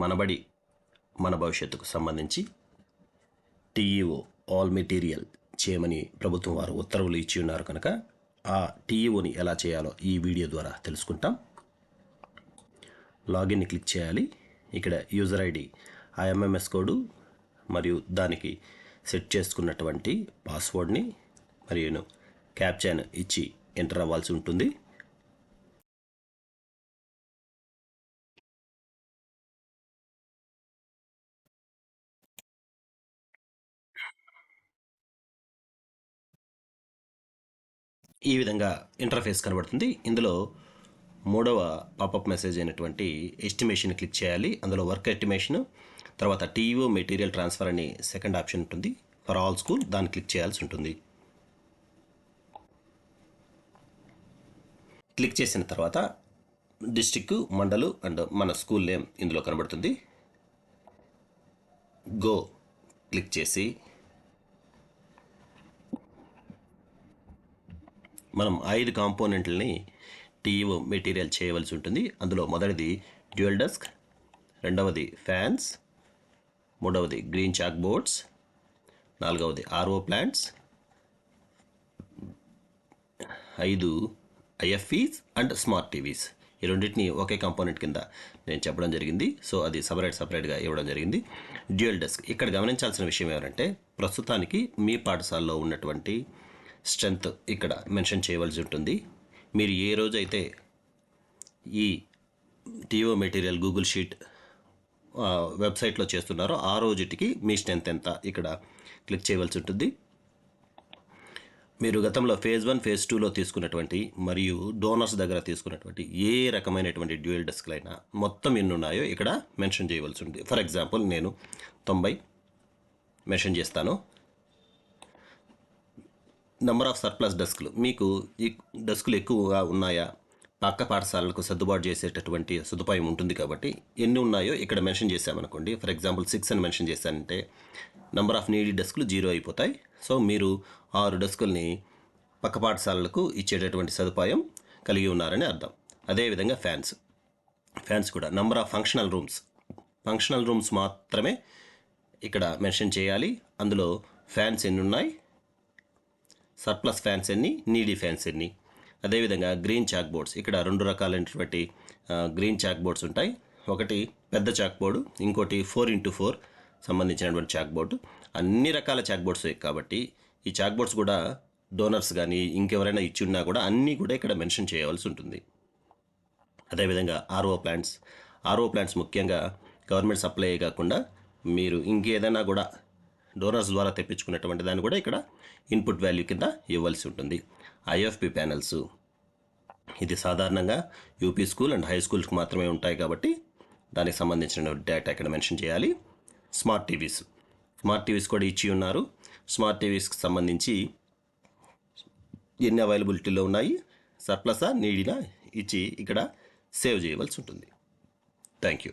మనబడి మన భవిష్యత్తుకు సంబంధించి టీఈఓ ఆల్ మెటీరియల్ చేయమని ప్రభుత్వం వారు ఉత్తర్వులు ఇచ్చి ఉన్నారు కనుక ఆ టీఈఓని ఎలా చేయాలో ఈ వీడియో ద్వారా తెలుసుకుంటాం. లాగిన్ని క్లిక్ చేయాలి. ఇక్కడ యూజర్ ఐడి ఐఎంఎంఎస్ కోడు మరియు దానికి సెట్ చేసుకున్నటువంటి పాస్వర్డ్ని మరియు క్యాప్చాను ఇచ్చి ఎంటర్ అవ్వాల్సి ఉంటుంది. ఈ విధంగా ఇంటర్ఫేస్ కనబడుతుంది. ఇందులో మూడవ పాపప్ మెసేజ్ అయినటువంటి ఎస్టిమేషన్ క్లిక్ చేయాలి. అందులో వర్క్ ఎస్టిమేషన్ తర్వాత టీఓ మెటీరియల్ ట్రాన్స్ఫర్ అని సెకండ్ ఆప్షన్ ఉంటుంది. ఫర్ ఆల్ స్కూల్ దాన్ని క్లిక్ చేయాల్సి ఉంటుంది. క్లిక్ చేసిన తర్వాత డిస్టిక్ మండలు అండ్ మన స్కూల్ నేమ్ ఇందులో కనబడుతుంది. గో క్లిక్ చేసి మనం ఐదు కాంపోనెంట్లని టీఓ మెటీరియల్ చేయవలసి ఉంటుంది. అందులో మొదటిది డ్యూయల్ డెస్క్ రెండవది ఫ్యాన్స్ మూడవది గ్రీన్ చాక్ బోర్డ్స్ నాలుగవది ఆర్ఓ ప్లాంట్స్ ఐదు ఐఎఫ్ఈస్ అండ్ స్మార్ట్ టీవీస్. ఈ రెండింటిని ఒకే కాంపోనెంట్ కింద నేను చెప్పడం జరిగింది. సో అది సపరేట్ సపరేట్గా ఇవ్వడం జరిగింది. డ్యూయల్ డెస్క్ ఇక్కడ గమనించాల్సిన విషయం ఏమంటే ప్రస్తుతానికి మీ పాఠశాలలో ఉన్నటువంటి స్ట్రెంగ్త్ ఇక్కడ మెన్షన్ చేయవలసి ఉంటుంది. మీరు ఏ రోజైతే ఈ టీఓ మెటీరియల్ గూగుల్ షీట్ వెబ్సైట్లో చేస్తున్నారో ఆ రోజుటికి మీ స్ట్రెంత్ ఎంత ఇక్కడ క్లిక్ చేయవలసి ఉంటుంది. మీరు గతంలో ఫేజ్ వన్ ఫేజ్ టూలో తీసుకున్నటువంటి మరియు డోనర్స్ దగ్గర తీసుకున్నటువంటి ఏ రకమైనటువంటి డ్యూయల్ డెస్క్లు అయినా మొత్తం ఎన్ని ఉన్నాయో ఇక్కడ మెన్షన్ చేయవలసి ఉంటుంది ఫర్ ఎగ్జాంపుల్ నేను తొంభై మెన్షన్ చేస్తాను. నెంబర్ ఆఫ్ సర్ప్లస్ డెస్క్లు మీకు ఈ డెస్క్లు ఎక్కువగా ఉన్నాయా? పక్క పాఠశాలలకు సర్దుబాటు చేసేటటువంటి సదుపాయం ఉంటుంది కాబట్టి ఎన్ని ఉన్నాయో ఇక్కడ మెన్షన్ చేశామనుకోండి. ఫర్ ఎగ్జాంపుల్ సిక్స్ అని మెన్షన్ చేశానంటే నెంబర్ ఆఫ్ నీడీ డెస్క్లు జీరో అయిపోతాయి. సో మీరు ఆరు డెస్కుల్ని పక్క పాఠశాలలకు ఇచ్చేటటువంటి సదుపాయం కలిగి ఉన్నారని అర్థం. అదేవిధంగా ఫ్యాన్స్ ఫ్యాన్స్ కూడా. Number of functional rooms functional rooms మాత్రమే ఇక్కడ మెన్షన్ చేయాలి. అందులో ఫ్యాన్స్ ఎన్ని ఉన్నాయి? సర్ప్లస్ ఫ్యాన్స్ ఎన్ని నీడీ ఫ్యాన్స్ ఎన్ని? అదేవిధంగా గ్రీన్ చాక్ బోర్డ్స్ ఇక్కడ రెండు రకాలైనటువంటి గ్రీన్ చాక్ బోర్డ్స్ ఉంటాయి. ఒకటి పెద్ద చాక్ బోర్డు ఇంకోటి ఫోర్ ఇంటూ ఫోర్ సంబంధించినటువంటి చాక్ బోర్డు అన్ని రకాల చాక్ బోర్డ్స్ కాబట్టి ఈ చాక్ బోర్డ్స్ కూడా డోనర్స్ కానీ ఇంకెవరైనా ఇచ్చి ఉన్నా కూడా అన్నీ కూడా ఇక్కడ మెన్షన్ చేయవలసి ఉంటుంది. అదేవిధంగా ఆర్ఓ ప్లాంట్స్. ఆర్ఓ ప్లాంట్స్ ముఖ్యంగా గవర్నమెంట్ సప్లై కాకుండా మీరు ఇంకేదైనా కూడా డోనర్స్ ద్వారా తెప్పించుకున్నటువంటి దాన్ని కూడా ఇక్కడ ఇన్పుట్ వాల్యూ కింద ఇవ్వాల్సి ఉంటుంది. IFP panels. ఇది సాధారణంగా యూపీ స్కూల్ అండ్ హై స్కూల్స్కి మాత్రమే ఉంటాయి కాబట్టి దానికి సంబంధించిన డేటా ఇక్కడ మెన్షన్ చేయాలి. Smart TVs. స్మార్ట్ టీవీస్ కూడా ఇచ్చి ఉన్నారు. స్మార్ట్ టీవీస్కి సంబంధించి ఎన్ని అవైలబిలిటీలో ఉన్నాయి? సర్ప్లసా నీడినా ఇచ్చి ఇక్కడ సేవ్ చేయవలసి ఉంటుంది. Thank you.